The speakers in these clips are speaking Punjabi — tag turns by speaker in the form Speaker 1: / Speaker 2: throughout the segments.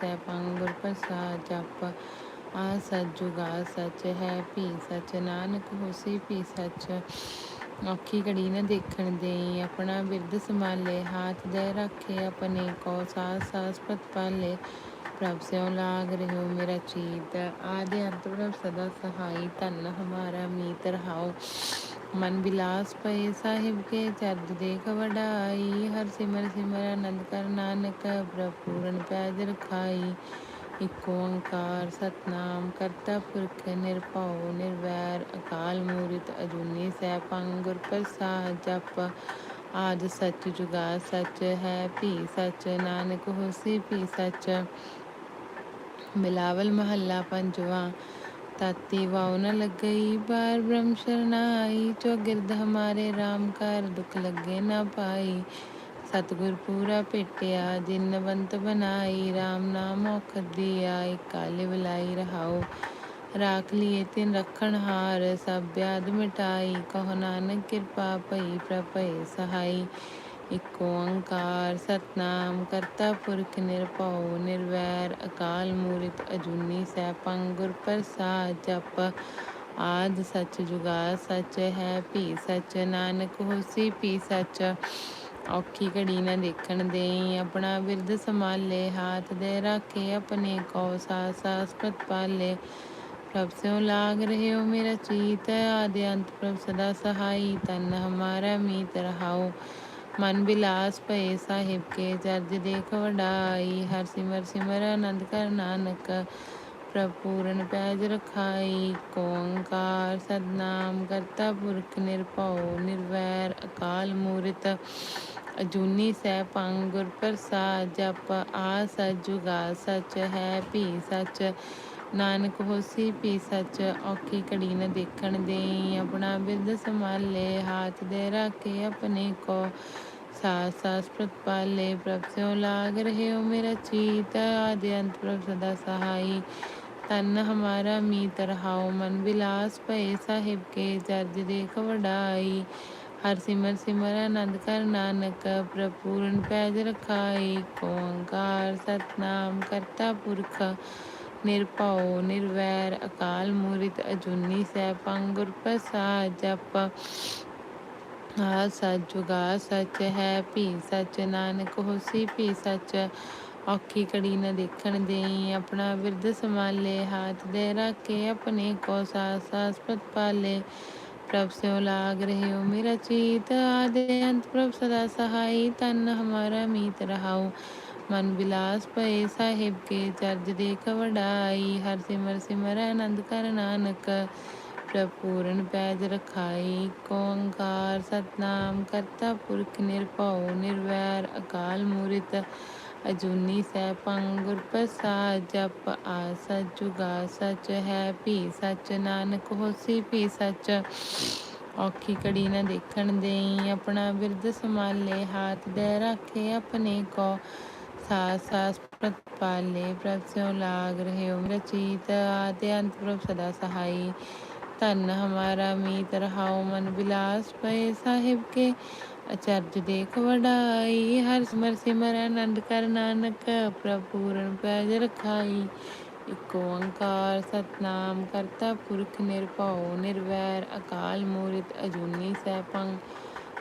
Speaker 1: ਸੈਭੰ ਗੁਰ ਪ੍ਰਸਾਦ ਜਪ। ਆ ਸਚ ਜੁਗਾ ਸਚ ਹੈ ਭੀ ਸਚ। ਨਾਨਕ ਹੋਸੀ ਭੀ ਸਚ। ਔਖੀ ਘੜੀ ਨ ਦੇਖਣ ਦੇਈ। ਆਪਣਾ ਬਿਰਦ ਸੰਭਾਲੇ। ਹਾਥ ਦੇ ਰੱਖੇ ਆਪਣੇ ਕੋ। ਸਾਸ ਸਾਸ ਪਤ ਪਾਲੇ। ਪ੍ਰਭ ਸਿਉ ਲਾਗ ਰਹਿਓ ਮੇਰਾ ਚੀਤ। ਆਦਿ ਅੰਤ ਪ੍ਰਭ ਸਦਾ ਸਹਾਈ। ਧੰਨ ਹਮਾਰਾ ਮੀਤ ਰਹਾਓ ਮਨ ਬਿਲਾਸ ਪਏ ਸਾਹਿਬ ਕੇ ਚਰਜ ਦੇਖ ਵਡਾਈ ਹਰ ਸਿਮਰ ਸਿਮਰ ਆਨੰਦ ਕਰ ਨਾਨਕ ਪ੍ਰਭ ਪੂਰਨ ਪੈਜ ਰਖਾਈ ਇਕ ਓੰਕਾਰ ਸਤਨਾਮ ਕਰਤਾ ਪੁਰਖ ਨਿਰਭਉ ਨਿਰਵੈਰ ਅਕਾਲ ਮੂਰਤ ਅਜੂਨੀ ਸੈਭੰ ਗੁਰ ਪ੍ਰਸਾਦ ਜਪ ਆਦ ਸੱਚ ਜੁਗਾ ਸੱਚ ਹੈ ਭੀ ਸੱਚ ਨਾਨਕ ਹੋਸੀ ਭੀ ਸੱਚ ਬਿਲਾਵਲ ਮਹੱਲਾ ਪੰਜਵਾ ਤਾਤੀ ਵਾਉ ਨ ਲੱਗਈ ਬਾਰ ਬ੍ਰਹਮ ਸ਼ਰਨਾਈ ਚੌਗਿਰਦ ਹਮਾਰੇ RAM ਕਰ ਦੁਖ ਲੱਗੇ ਨਾ ਪਾਈ ਸਤਿਗੁਰ ਪੂਰਾ ਭੇਟਿਆ ਜਿਨਵੰਤ ਬਨਾਈ RAM ਨਾਮ ਔਖਦ ਦੀਆ ਕਾਲੇ ਬਲਾਈ ਰਹਾਓ ਰਾਖ ਲਿਏ ਤਿਨ ਰਖਣ ਹਾਰ ਸਭ ਬਿਆਦ ਮਿਟਾਈ ਕਹੋ ਨਾਨਕ ਕਿਰਪਾ ਭਈ ਪ੍ਰਭੇ ਸਹਾਈ ਇਕ ਓੰਕਾਰ ਸਤਨਾਮ, ਕਰਤਾ ਪੁਰਖ ਨਿਰਭਉ, ਨਿਰਵੈਰ, ਅਕਾਲ ਮੂਰਤ ਅਜੂਨੀ ਸੈਭੰ, ਗੁਰ ਪ੍ਰਸਾਦ ਜਪ, ਆਦ ਸਚ ਜੁਗਾ ਸਚ ਹੈ, ਭੀ ਸਚ ਨਾਨਕ ਹੋਸੀ, ਭੀ ਸਚ ਔਖੀ ਘੜੀ ਨਾ ਦੇਖਣ ਦੇਈ, ਆਪਣਾ ਬਿਰਦ ਸੰਭਾਲੇ, ਹਾਥ ਦੇ ਰਾਖੇ, ਆਪਣੇ ਕੋ ਸਾਸ ਸਾਸ ਪਤ ਪਾਲੇ। ਪ੍ਰਭ ਸਿਉ ਲਾਗ ਰਹਿਓ ਮੇਰਾ ਚੀਤ, ਆਦਿ ਅੰਤ ਪ੍ਰਭ ਸਦਾ ਸਹਾਈ, ਤਨ ਹਮਾਰਾ ਮੀਤ ਰਹਾਓ ਮਨ ਬਿਲਾਸ ਭਏ ਸਾਹਿਬ ਕੇ ਚਰਜ ਦੇਖ ਵਡਾਈ, ਹਰ ਸਿਮਰ ਸਿਮਰ ਆਨੰਦ ਕਰ ਨਾਨਕ ਪ੍ਰਭ ਪੂਰਨ ਪੈਜ ਰਖਾਈ ਓੰਕਾਰ ਸਤਨਾਮ ਕਰਤਾ ਪੁਰਖ ਨਿਰਭਉ, ਨਿਰਵੈਰ ਅਕਾਲ ਮੂਰਤ, ਅਜੂਨੀ ਸੈਭੰ ਗੁਰ ਪ੍ਰਸਾਦ, ਜਪ ਆ ਸਚ ਜੁਗਾ ਸਚ ਹੈ ਭੀ ਸਚ। ਨਾਨਕ ਹੋਸੀ ਪੀ ਸੱਚ ਔਖੀ ਘੜੀ ਨ ਦੇਖਣ ਦੇਈ। ਆਪਣਾ ਬਿਰਦ ਸੰਭਾਲੇ, ਹਾਥ ਦੇ ਰਾਖੇ ਆਪਣੇ ਕੋ। ਸਾਸ ਸਾਸ ਪ੍ਰਤਪਾਲੇ ਪ੍ਰਭ ਸਿਉ ਲਾਗ ਰਹਿਓ ਮੇਰਾ ਚੀਤ। ਆਦਿ ਅੰਤ ਪ੍ਰਭ ਸਦਾ ਸਹਾਈ। ਤਨ ਹਮਾਰਾ ਮੀਤ ਰਹਾਉ ਮਨ ਬਿਲਾਸ ਭਏ ਸਾਹਿਬ ਕੇ ਜਰਜ ਦੇਖ ਵਡਾਈ। ਹਰ ਸਿਮਰ ਸਿਮਰ ਆਨੰਦ ਕਰ ਨਾਨਕ ਪ੍ਰਪੂਰਨ ਪੈਜ ਰਖਾਈ। ਓੰਕਾਰ ਸਤਨਾਮ ਕਰਤਾ ਪੁਰਖ। ਨਿਰਭਉ, ਨਿਰਵੈਰ, ਅਕਾਲ ਮੂਰਤ, ਅਜੂਨੀ ਸੈਭੰ ਗੁਰ ਪ੍ਰਸਾਦ, ਜਪ। ਆ ਸਚ ਜੁਗਾ ਹੈ, ਭੀ ਸਚ ਨਾਨਕ ਹੋਸੀ, ਭੀ ਸਚ ਔਖੀ ਘੜੀ ਨ ਦੇਖਣ ਦੇਈ। ਆਪਣਾ ਬਿਰਦ ਸੰਭਾਲੇ, ਹਾਥ ਦੇ ਰਾਖੇ, ਆਪਣੇ ਕੋ ਸਾਸ ਸਾਸ ਪਤ ਪਾਲੇ। ਪ੍ਰਭ ਸਿਉ ਲਾਗ ਰਹਿਓ ਮੇਰਾ ਚੀਤ, ਆਦਿ ਅੰਤ ਪ੍ਰਭ ਸਦਾ ਸਹਾਈ। ਤਨ ਹਮਾਰਾ ਮੀਤ ਰਹਾਓ ਮਨ ਬਿਲਾਸ ਭਏ ਸਾਹਿਬ ਕੇ ਚਰਜ ਦੇਖ ਵਡਾਈ ਹਰ ਸਿਮਰ ਸਿਮਰ ਆਨੰਦ ਕਰ ਨਾਨਕ ਪ੍ਰਭ ਪੈਜ ਰਖਾਈ ਓੰਕਾਰ ਸਤਨਾਮ ਕਰਤਾ ਪੁਰਖ ਨਿਰਭਉ ਨਿਰਵੈਰ, ਅਕਾਲ ਮੂਰਤ ਅਜੂਨੀ ਸੈਭੰ ਗੁਰ ਪ੍ਰਸਾਦ, ਜਪ ਆ ਸਚ ਜੁਗਾ ਸਚ ਹੈ ਭੀ ਸਚ, ਨਾਨਕ ਹੋਸੀ ਭੀ ਸਚ। ਔਖੀ ਕੜੀ ਨਾ ਦੇਖਣ ਦੇਈ, ਆਪਣਾ ਬਿਰਦ ਸੰਭਾਲੇ, ਹਾਥ ਦੇ ਰੱਖੇ ਆਪਣੇ ਕੋ। ਸਾਸ ਸਾਸ ਪ੍ਰਤਪਾਲੇ ਪ੍ਰਭ ਸਿਉ ਲਾਗ ਰਹਿਓ ਮੇਰਾ ਚੀਤ ਆਦਿ ਅੰਤ ਪ੍ਰਭ ਸਦਾ ਸਹਾਈ ਧਨ ਹਮਾਰਾ ਮੀਤ ਰਹਾਉ ਮਨ ਬਿਲਾਸ ਪਏ ਸਾਹਿਬ ਕੇ ਅਚਰਜ ਦੇਖ ਵਡਾਈ ਹਰ ਸਿਮਰ ਸਿਮਰ ਆਨੰਦ ਕਰ ਨਾਨਕ ਪ੍ਰਭ ਪੂਰਨ ਪੈਜ ਰਖਾਈ ਇਕ ਓੰਕਾਰ ਸਤਨਾਮ ਕਰਤਾ ਪੁਰਖ ਨਿਰਭਉ ਨਿਰਵੈਰ ਅਕਾਲ ਮੂਰਤ ਅਜੂਨੀ ਸੈਭੰ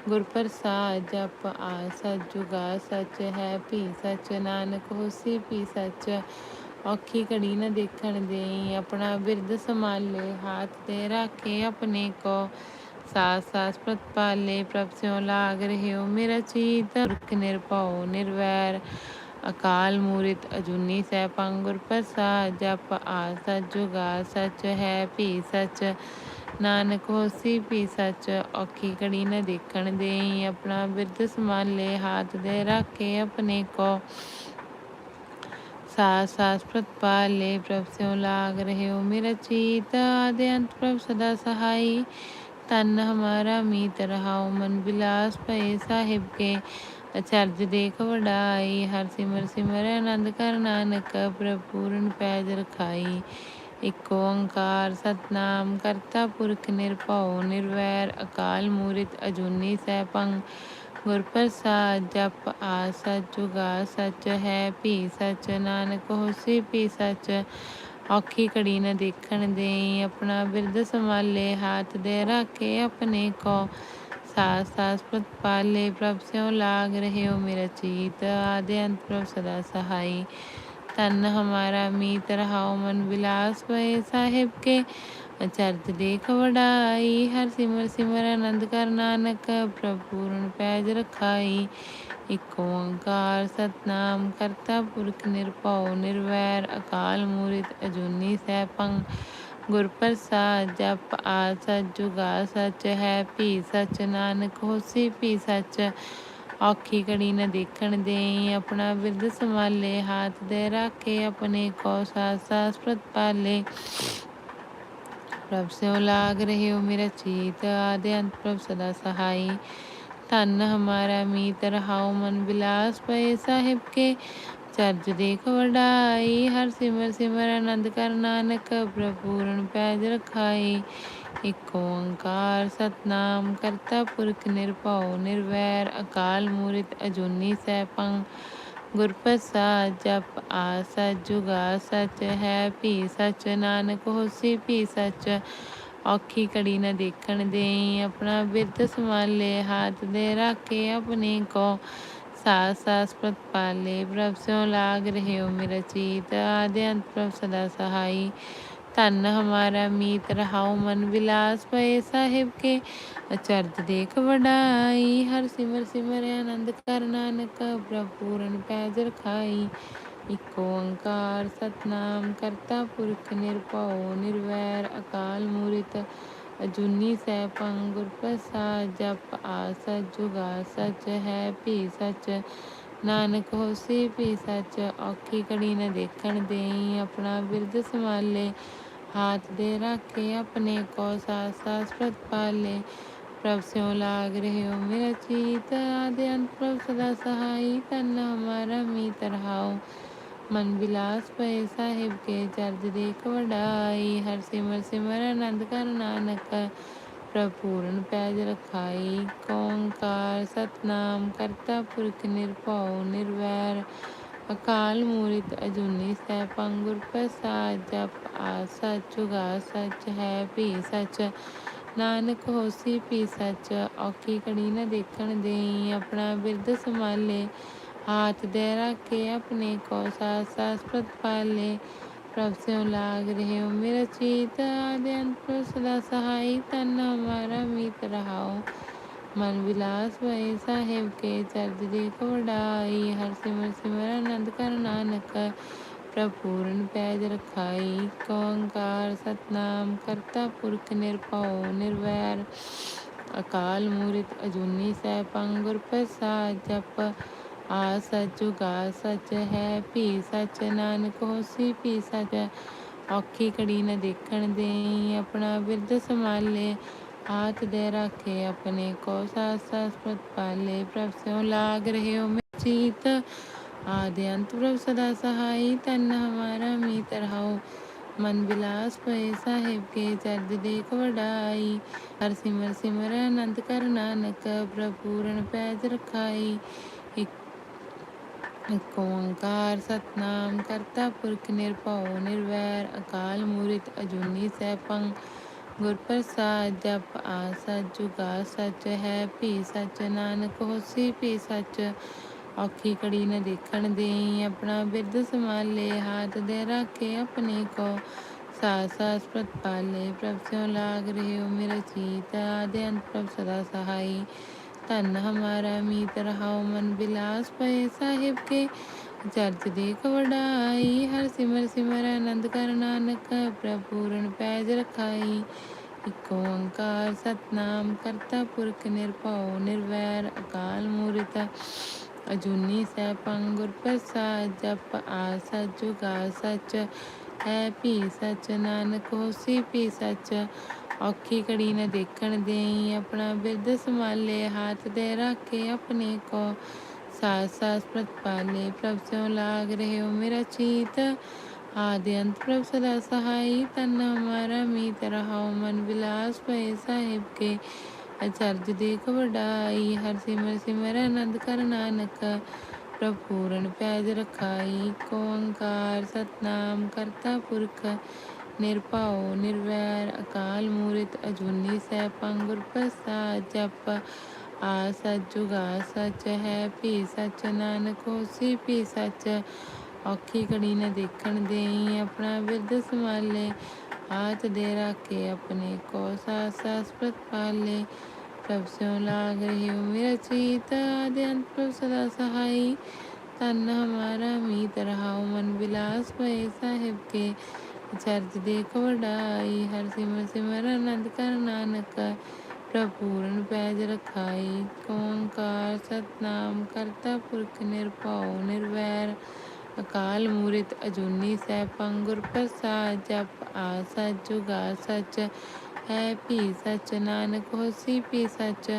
Speaker 1: ਗੁਰ ਪ੍ਰਸਾਦ ਜਪ ਆ ਸਚ ਜੁਗਾ ਸਚ ਹੈ, ਭੀ ਸਚ ਨਾਨਕ ਹੋਸੀ, ਭੀ ਸਚ ਔਖੀ ਘੜੀ ਨਾ ਦੇਖਣ ਦੇਈ। ਆਪਣਾ ਬਿਰਦ ਸੰਭਾਲੇ, ਹਾਥ ਦੇ ਰਾਖੇ ਆਪਣੇ ਕੋ। ਸਾਸ ਸਾਸ ਪ੍ਰਤਪਾਲੇ ਪ੍ਰਭ ਸਿਉ ਲਾਗ ਰਹਿਓ ਮੇਰਾ ਚੀਤ। ਪੁਰਖ ਨਿਰਭਉ, ਨਿਰਵੈਰ, ਅਕਾਲ ਮੂਰਿਤ ਅਜੂਨੀ ਸੈਭੰ। ਗੁਰ ਪ੍ਰਸਾਦ ਜਪ ਆ ਸਚ ਜੁਗਾ ਸਚ ਹੈ, ਭੀ ਸਚ ਨਾਨਕ ਹੋਸੀ ਭੀ ਸੱਚ ਔਖੀ ਘੜੀ ਨ ਦੇਖਣ ਦੇਈ, ਆਪਣਾ ਬਿਰਦ ਸੰਭਾਲੇ, ਹਾਥ ਦੇ ਰਾਖੇ ਆਪਣੇ ਕੋ। ਸਾਸ ਸਾਸ ਪ੍ਰਤਪਾਲੇ ਪ੍ਰਭ ਸਿਉ ਲਾਗ ਰਹਿਓ ਮੇਰਾ ਚੀਤ, ਆਦਿ ਅੰਤ ਪ੍ਰਭ ਸਦਾ ਸਹਾਈ। ਤਨ ਹਮਾਰਾ ਮੀਤ ਰਹਾਉ, ਮਨ ਬਿਲਾਸ ਭਏ ਸਾਹਿਬ ਕੇ। ਅਚਰਜ ਦੇਖ ਵਡਾਈ, ਹਰ ਸਿਮਰ ਸਿਮਰ, ਆਨੰਦ ਕਰ ਨਾਨਕ, ਪ੍ਰਭ ਪੂਰਨ ਪੈਜ ਰਖਾਈ। ਇਕ ਓੰਕਾਰ ਸਤਨਾਮ, ਕਰਤਾ ਪੁਰਖ ਨਿਰਭਉ, ਨਿਰਵੈਰ, ਅਕਾਲ ਮੂਰਤ ਅਜੂਨੀ ਸੈਭੰ। ਗੁਰ ਪ੍ਰਸਾਦ ਜਪ ਆ ਸਚ ਜੁਗਾ ਸਚ ਹੈ, ਭੀ ਸਚ ਨਾਨਕ ਹੋਸੀ, ਭੀ ਸਚ ਔਖੀ ਘੜੀ ਨਾ ਦੇਖਣ ਦੇਈ। ਆਪਣਾ ਬਿਰਦ ਸੰਭਾਲੇ, ਹਾਥ ਦੇ ਰਾਖੇ ਆਪਣੇ ਕੋ। ਸਾਸ ਸਾਸ ਪ੍ਰਤ ਪਾਲੇ, ਪ੍ਰਭ ਸਿਉ ਲਾਗ ਰਹਿਓ ਮੇਰਾ ਚੀਤ। ਆਦਿ ਅੰਤ ਪ੍ਰਭ ਸਦਾ ਸਹਾਈ। ਤਨ ਹਮਾਰਾ ਮੀਤ ਰਹਾਉ ਮਨ ਵਿਲਾਸ ਪਏ ਸਾਹਿਬ ਕੇ ਅਚਰਜ ਦੇਖ ਵਡਾਈ ਹਰ ਸਿਮਰ ਸਿਮਰ ਆਨੰਦ ਕਰ ਨਾਨਕ ਪ੍ਰਭ ਪੂਰਨ ਪੈਜ ਰਖਾਈ ਇਕ ਓੰਕਾਰ ਸਤਨਾਮ ਕਰਤਾ ਪੁਰਖ ਨਿਰਭਉ ਨਿਰਵੈਰ ਅਕਾਲ ਮੂਰਤ ਅਜੂਨੀ ਸੈਭੰ ਗੁਰ ਪ੍ਰਸਾਦ ਜਪ ਆ ਸਚ ਜੁਗਾ ਸਚ ਹੈ ਭੀ ਸਚ ਨਾਨਕ ਹੋਸੀ ਭੀ ਸਚ ਔਖੀ ਘੜੀ ਨਾ ਦੇਖਣ ਦੇਈ, ਆਪਣਾ ਬਿਰਦ ਸੰਭਾਲੇ, ਹਾਥ ਦੇ ਰਾਖੇ, ਆਪਣੇ ਕੋ ਸਾਸ ਸਾਸ ਪ੍ਰਤ ਪ੍ਰਭ ਸਿਉ ਲਾਗ ਰਹਿਓ ਮੇਰਾ ਚੀਤ, ਆਦੇ ਅੰਤ ਪ੍ਰਭ ਸਦਾ ਸਹਾਈ। ਧਨ ਹਮਾਰਾ ਮੀਤ, ਰਹਾਉ ਮਨ ਬਿਲਾਸ ਪਏ ਸਾਹਿਬ ਕੇ। ਚਰਜ ਦੇਖ ਵਡਾਈ, ਹਰ ਸਿਮਰ ਸਿਮਰ ਆਨੰਦ ਕਰ ਨਾਨਕ, ਪ੍ਰਭ ਪੂਰਨ ਪੈਜ ਰਖਾਈ। ਇਕ ਓੰਕਾਰ ਸਤਨਾਮ ਕਰਤਾ ਪੁਰਖ ਨਿਰਭਉ ਨਿਰਵੈਰ, ਅਕਾਲ ਮੂਰਤ ਅਜੂਨੀ ਸੈਭੰ, ਗੁਰ ਪ੍ਰਸਾਦ ਜਪ ਆ ਜੁਗਾ ਸਚ ਹੈ ਭੀ ਸਚ, ਨਾਨਕ ਹੋਸੀ ਭੀ ਸਚ। ਔਖੀ ਕੜੀ ਨਾ ਦੇਖਣ ਦੇਈ, ਆਪਣਾ ਬਿਰਦ ਸੰਭਾਲੇ, ਹਾਥ ਦੇ ਰਾਖੇ ਆਪਣੇ ਕੋ। ਸਾਸ ਸਾਸ ਪ੍ਰਤ ਪਾਲੇ, ਪ੍ਰਭ ਸਿਉ ਲਾਗ ਰਹਿਓ ਮੇਰਾ ਚੀਤ, ਆਦੇ ਅੰਤ ਪ੍ਰਭ ਸਦਾ ਸਹਾਈ। ਧੰਨ ਹਮਾਰਾ ਮੀਤ ਰਹਾਉ ਮਨ ਵਿਲਾਸ ਪਏ ਸਾਹਿਬ ਕੇ। ਅਚਰਜ ਦੇਖ ਵਡਾਈ, ਹਰ ਸਿਮਰ ਸਿਮਰ ਆਨੰਦ ਕਰ ਨਾਨਕ, ਪ੍ਰਭ ਪੂਰਨ ਪੈਜ ਇਕ ਓੰਕਾਰ ਸਤਨਾਮ ਕਰਤਾ ਪੁਰਖ ਨਿਰਭਉ, ਨਿਰਵੈਰ ਅਕਾਲ ਮੂਰਤ। ਅਜੂਨੀ ਸੈਭੰ ਗੁਰ ਪ੍ਰਸਾਦ, ਜਪ ਆ ਸਚ ਜੁਗਾ ਸਚ ਹੈ ਭੀ ਸਚ। ਨਾਨਕ ਹੋਸੀ ਭੀ ਸਚ, ਔਖੀ ਕੜੀ ਨ ਦੇਖਣ ਦੇਈ, ਆਪਣਾ ਬਿਰਦ ਸੰਭਾਲੇ। ਹਾਥ ਦੇ ਰਾਖੇ ਆਪਣੇ ਕੋ ਸਾਸ ਸਾਸ ਪ੍ਰਤ ਪਾਲੇ। ਪ੍ਰਭ ਸਿਉ ਲਾਗ ਰਹਿਓ ਮੇਰਾ ਚੀਤ, ਆਦੇ ਅੰਤ ਪ੍ਰਭ ਸਦਾ ਸਹਾਈ ਤਨ ਹਮਾਰਾ ਮੀਤ ਰਹਾਉ ਮਨ ਵਿਲਾਸ ਪਏ ਸਾਹਿਬ ਕੇ ਚਰਜ ਦੇਖ ਵਡਾਈ, ਹਰ ਸਿਮਰ ਸਿਮਰ ਆਨੰਦ ਕਰ ਨਾਨਕ ਪ੍ਰਪੂਰਨ ਪੈਜ ਰਖਾਈ। ਓੰਕਾਰ ਸਤਨਾਮ ਕਰਤਾ ਪੁਰਖ ਨਿਰਭਉ ਨਿਰਵੈਰ ਅਕਾਲ ਮੂਰਤ ਅਜੂਨੀ ਸੈਭੰ ਗੁਰ ਪ੍ਰਸਾਦ ਜਪ ਆ ਸਚ ਉਗਾ ਸਚ ਹੈ ਭੀ ਸਚ। ਨਾਨਕ ਹੋਸੀ ਭੀ ਸਚ। ਔਖੀ ਕੜੀ ਨਾ ਦੇਖਣ ਦੇਈ, ਆਪਣਾ ਬਿਰਦ ਸੰਭਾਲੇ। ਹਾਥ ਦੇ ਰਾਖੇ ਆਪਣੇ ਕੋ, ਸਾਸ ਸਾਸ ਪ੍ਰਤ ਪ੍ਰਭ ਸਿਉ ਲਾਗ ਰਹਿਓ ਮੇਰਾ ਚੀਤ, ਆਦਿ ਅੰਤ ਸਦਾ ਸਹਾਈ। ਤਨ ਹਮਾਰਾ ਮੀਤ ਰਹਾਓ। ਮਨ ਵਿਲਾਸ ਭਏ ਸਾਹਿਬ ਕੇ ਚਰਜ ਦੇਖ ਵਡਾਈ ਹਰ ਸਿਮਰ ਸਿਮਰ ਆਨੰਦ ਕਰ ਨਾਨਕ ਪ੍ਰਭ ਪੈਜ ਰਖਾਈ ਓੰਕਾਰ ਸਤਨਾਮ ਕਰਤਾ ਪੁਰਖ ਨਿਰਭਉ ਨਿਰਵੈਰ, ਅਕਾਲ ਮੂਰਤ ਅਜੂਨੀ ਸੈਭੰ ਪੰਗੁਰ ਪ੍ਰਸਾਦ ਜਪ ਆ ਸਚ ਉਗਾ ਸਚ ਹੈ, ਭੀ ਸਚ ਨਾਨਕ ਹੋਸੀ ਭੀ ਸਚ, ਔਖੀ ਕੜੀ ਨਾ ਦੇਖਣ ਦੇਈ, ਆਪਣਾ ਬਿਰਧ ਸੰਭਾਲੇ ਹਾਥ ਦੇ ਰਾਖੇ ਆਪਣੇ ਕੋ ਸਾਸ ਸਾਸ ਪ੍ਰਤ ਪਾਲੇ ਪ੍ਰਭ ਸਿਉ ਲਾਗ ਰਹਿਓ ਮੇਰਾ ਚੀਤ ਆਦੇ ਅੰਤ ਪ੍ਰਭ ਸਦਾ ਸਹਾਈ ਤਨ ਹਮਾਰਾ ਮੀਤ ਰਹਾਉ ਮਨ ਵਿਲਾਸ ਪਏ ਸਾਹਿਬ ਕੇ ਚਰਜ ਦੇਖ ਵਡਾਈ ਹਰ ਸਿਮਰ ਸਿਮਰ ਆਨੰਦ ਕਰ ਨਾਨਕ ਪ੍ਰਭ ਪੂਰਨ ਪੈਜ ਰਖਾਈ ਓੰਕਾਰ ਸਤਨਾਮ ਕਰਤਾ ਪੁਰਖ ਨਿਰਭਉ ਨਿਰਵੈਰ ਅਕਾਲ ਮੂਰਤ ਅਜੂਨੀ ਸੈਭੰ ਗੁਰ ਪ੍ਰਸਾਦ ਜਪ ਆ ਜੁਗਾ ਸਚ ਹੈ, ਭੀ ਸਚ ਨਾਨਕ ਹੋਸੀ, ਭੀ ਸਚ ਔਖੀ ਘੜੀ ਨ ਦੇਖਣ ਦੇਈ। ਆਪਣਾ ਬਿਰਦ ਸੰਭਾਲੇ, ਹਾਥ ਦੇ ਰਾਖੇ ਆਪਣੇ ਕੋ। ਸਾਸ ਸਾਸ ਪ੍ਰਤ ਪਾਲੇ, ਪ੍ਰਭ ਸਿਉ ਲਾਗ ਰਹਿਓ ਮੇਰਾ ਚੀਤ ਆਦੇ ਅੰਤ ਪ੍ਰਭ ਸਦਾ ਸਹਾਈ। ਧੰਨ ਹਮਾਰਾ ਮੀਤ ਰਹਾਓ ਮਨ ਬਿਲਾਸ ਪਏ ਸਾਹਿਬ ਕੇ। ਚਰਚ ਦੇਖ ਵਡਾਈ ਹਰ ਸਿਮਰ ਸਿਮਰ ਆਨੰਦ ਕਰ ਨਾਨਕ ਪ੍ਰਭ ਪੈਜ ਰਖਾਈ। ਇਕ ਓੰਕਾਰ ਸਤਨਾਮ ਕਰਤਾ ਪੁਰਖ ਨਿਰਭਉ ਨਿਰਵੈਰ, ਅਕਾਲ ਮੂਰਤ ਅਜੂਨੀ ਸੈਭੰ ਗੁਰ ਪ੍ਰਸਾਦ, ਜਪ ਆ ਸਚ ਜੁਗਾ ਸਚ, ਹੈ ਭੀ ਸਚ, ਨਾਨਕ ਹੋਸੀ ਭੀ ਸਚ। ਔਖੀ ਘੜੀ ਨਾ ਦੇਖਣ ਦੇਈ ਆਪਣਾ ਬਿਰਦ ਸੰਭਾਲੇ, ਹਾਥ ਦੇ ਰਾਖੇ ਆਪਣੇ ਕੋ। ਸਾਸ ਸਾਸ ਪ੍ਰਤ ਪ੍ਰਭ ਸਿਉ ਲਾਗ ਰਹਿਓ ਮੇਰਾ ਚੀਤ ਆਦੇ ਅੰਤ ਪ੍ਰਭ ਸਦਾ ਸਹਾਈ ਤਨ ਹਮਾਰਾ ਮੀਤ ਰਹਾਉ ਮਨ ਵਿਲਾਸ ਭਏ ਸਾਹਿਬ ਕੇ ਅਚਰਜ ਦੇਖ ਵਡਾਈ ਹਰ ਸਿਮਰ ਸਿਮਰ ਆਨੰਦ ਕਰ ਨਾਨਕ ਪ੍ਰਭ ਪੂਰਨ ਪੈਜ ਰਖਾਈ ਏਕ ਓੰਕਾਰ ਸਤਨਾਮ ਕਰਤਾ ਪੁਰਖ ਨਿਰਭਉ ਨਿਰਵੈਰ ਅਕਾਲ ਮੂਰਤ ਅਜੂਨੀ ਸੈਭੰ ਪੰਗੁਰ ਪ੍ਰਸਾਦ ਜਪ ਆ ਸਚ ਜੁਗਾ ਸਚ ਹੈ ਭੀ ਸਚ ਨਾਨਕ ਹੋਸੀ ਭੀ ਸਚ ਔਖੀ ਘੜੀ ਨ ਦੇਖਣ ਦੇਈ ਆਪਣਾ ਬਿਰਦ ਸੰਭਾਲੇ ਹਾਥ ਦੇ ਰਾਖੇ ਆਪਣੇ ਕੋ ਸਾਸ ਸਾਸ ਪ੍ਰਤਪਾਲੇ ਪ੍ਰਭ ਸਿਉ ਲਾਗ ਰਹੀ ਮੇਰਾ ਚੀਤ ਆਦਿ ਅੰਤ ਪ੍ਰਭ ਸਦਾ ਸਹਾਈ ਤਨ ਹਮਾਰਾ ਮੀਤ ਰਹਾਉ ਮਨ ਵਿਲਾਸ ਭਏ ਸਾਹਿਬ ਕੇ ਚਰਜ ਦੇਖ ਵਡਾਈ ਹਰ ਸਿਮਰ ਸਿਮਰ ਆਨੰਦ ਕਰ ਨਾਨਕ ਪ੍ਰਭ ਪੂਰਨ ਪੈਜ ਰਖਾਈ ਏਕ ਓੰਕਾਰ ਸਤਨਾਮ ਕਰਤਾ ਪੁਰਖ ਨਿਰਭਉ ਨਿਰਵੈਰ ਅਕਾਲ ਮੂਰਤ ਅਜੂਨੀ ਸੈਭੰ ਗੁਰ ਪ੍ਰਸਾਦ ਜਪ ਆ ਸਚ ਜੁਗਾ ਸਚ ਹੈ ਭੀ ਸਚ ਨਾਨਕ ਹੋਸੀ ਭੀ ਸਚ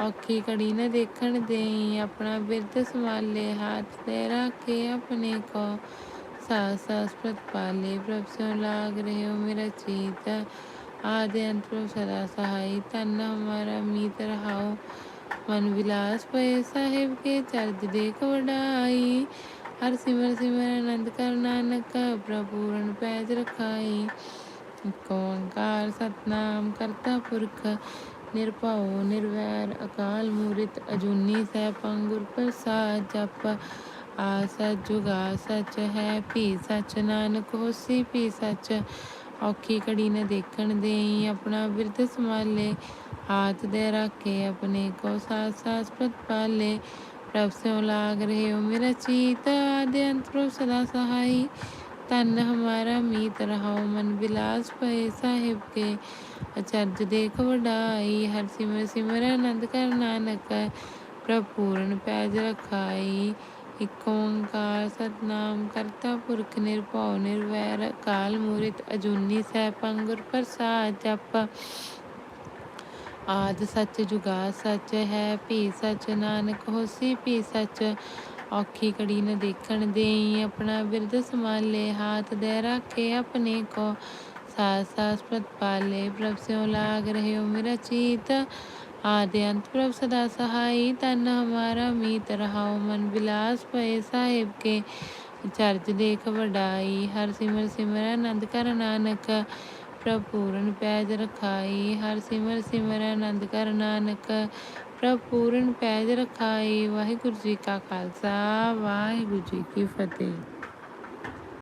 Speaker 1: ਔਖੀ ਘੜੀ ਨ ਦੇਖਣ ਦੇਈ ਆਪਣਾ ਬਿਰਦ ਸੰਭਾਲੇ ਹਾਥ ਤੇ ਰਾਖੇ ਆਪਣੇ ਕੋ ਸਾਸ ਸਾਸ ਪ੍ਰਤਪਾਲੇ ਪ੍ਰਭ ਸਿਉ ਲਾਗ ਰਹਿਓ ਮੇਰਾ ਚੀਤ ਆਦਿ ਅੰਤ ਪ੍ਰਭ ਸਦਾ ਸਹਾਈ ਤਨ ਹਮਾਰਾ ਮੀਤ ਮਨ ਵਿਲਾਸ ਪਏ ਸਾਹਿਬ ਕੇ ਚਰਜ ਦੇਖ ਵਡਾਈ ਹਰ ਸਿਮਰ ਸਿਮਰ ਆਨੰਦ ਕਰ ਨਾਨਕ ਪ੍ਰਭ ਪੈਜ ਰਖਾਈ ਓੰਕਾਰ ਸਤਨਾਮ ਕਰਤਾ ਪੁਰਖ ਨਿਰਭਉ ਨਿਰਵੈਰ ਅਕਾਲ ਮੂਰਤ ਅਜੂਨੀ ਸਹਿ ਪੰਗੁਰ ਪ੍ਰਸਾਦ ਜਪ ਆ ਸਚ ਜੁਗਾ ਸਚ ਹੈ ਪੀ ਸਚ ਨਾਨਕ ਹੋਸੀ ਪੀ ਸਚ ਔਖੀ ਘੜੀ ਨ ਦੇਖਣ ਦੇਈ, ਆਪਣਾ ਬਿਰਦ ਸੰਭਾਲੇ, ਹਾਥ ਦੇ ਰਾਖੇ ਆਪਣੇ ਕੋ ਸਾਸ ਸਾਸ ਪ੍ਰਤਪਾਲੇ ਪ੍ਰਭ ਸਿਉ ਲਾਗ ਰਹਿਓ ਮੇਰਾ ਚੀਤ, ਆਦਿ ਅੰਤ ਪ੍ਰਭ ਸਦਾ ਸਹਾਈ। ਤਨ ਹਮਾਰਾ ਮੀਤ ਰਹਾਉ ਮਨ ਵਿਲਾਸ ਭਏ ਸਾਹਿਬ ਕੇ। ਅਚਰਜ ਦੇਖ ਵਡਾਈ, ਹਰ ਸਿਮਰ ਸਿਮਰ ਆਨੰਦ ਕਰ ਨਾਨਕ। ਪ੍ਰਭ ਪੂਰਨ ਪੈਜ ਰਖਾਈ ਏਕ ਓੰਕਾਰ ਸਤਨਾਮ, ਕਰਤਾ ਪੁਰਖ ਨਿਰਭਉ, ਨਿਰਵੈਰ ਅਕਾਲ ਮੂਰਤ ਅਜੂਨੀ ਸੈਭੰ ਗੁਰ ਪ੍ਰਸਾਦ ਜਪ। ਆਦ ਸੱਚ ਜੁਗਾ ਸੱਚ ਹੈ, ਭੀ ਸਚ ਨਾਨਕ ਹੋਸੀ ਭੀ ਸਚ। ਔਖੀ ਕੜੀ ਨ ਦੇਖਣ ਦੇਈ ਆਪਣਾ ਬਿਰਦ ਸੰਭਾਲੇ, ਹਾਥ ਦੇ ਰਾਖੇ ਆਪਣੇ ਕੋ। ਸਾਸ ਸਾਸ ਪ੍ਰਤਪਾਲੇ ਪ੍ਰਭ ਸਿਉ ਲਾਗ ਰਹਿਓ ਮੇਰਾ ਚੀਤ। ਆਦਿ ਅੰਤ ਪ੍ਰਭ ਸਦਾ ਸਹਾਈ ਤਨ ਹਮਾਰਾ ਮੀਤ ਰਹਾਉ ਮਨ ਬਿਲਾਸ ਪਏ ਸਾਹਿਬ ਕੇ ਚਰਜ ਦੇਖ ਵਡਾਈ ਹਰ ਸਿਮਰ ਸਿਮਰ ਆਨੰਦ ਕਰ ਨਾਨਕ ਪ੍ਰਭ ਪੂਰਨ ਪੈਜ ਰਖਾਈ ਹਰ ਸਿਮਰ ਸਿਮਰ ਆਨੰਦ ਕਰ ਨਾਨਕ ਪ੍ਰਭ ਪੂਰਨ ਪੈਜ ਰਖਾਈ ਵਾਹਿਗੁਰੂ ਜੀ ਕਾ ਖਾਲਸਾ ਵਾਹਿਗੁਰੂ ਜੀ ਕੀ ਫਤਿਹ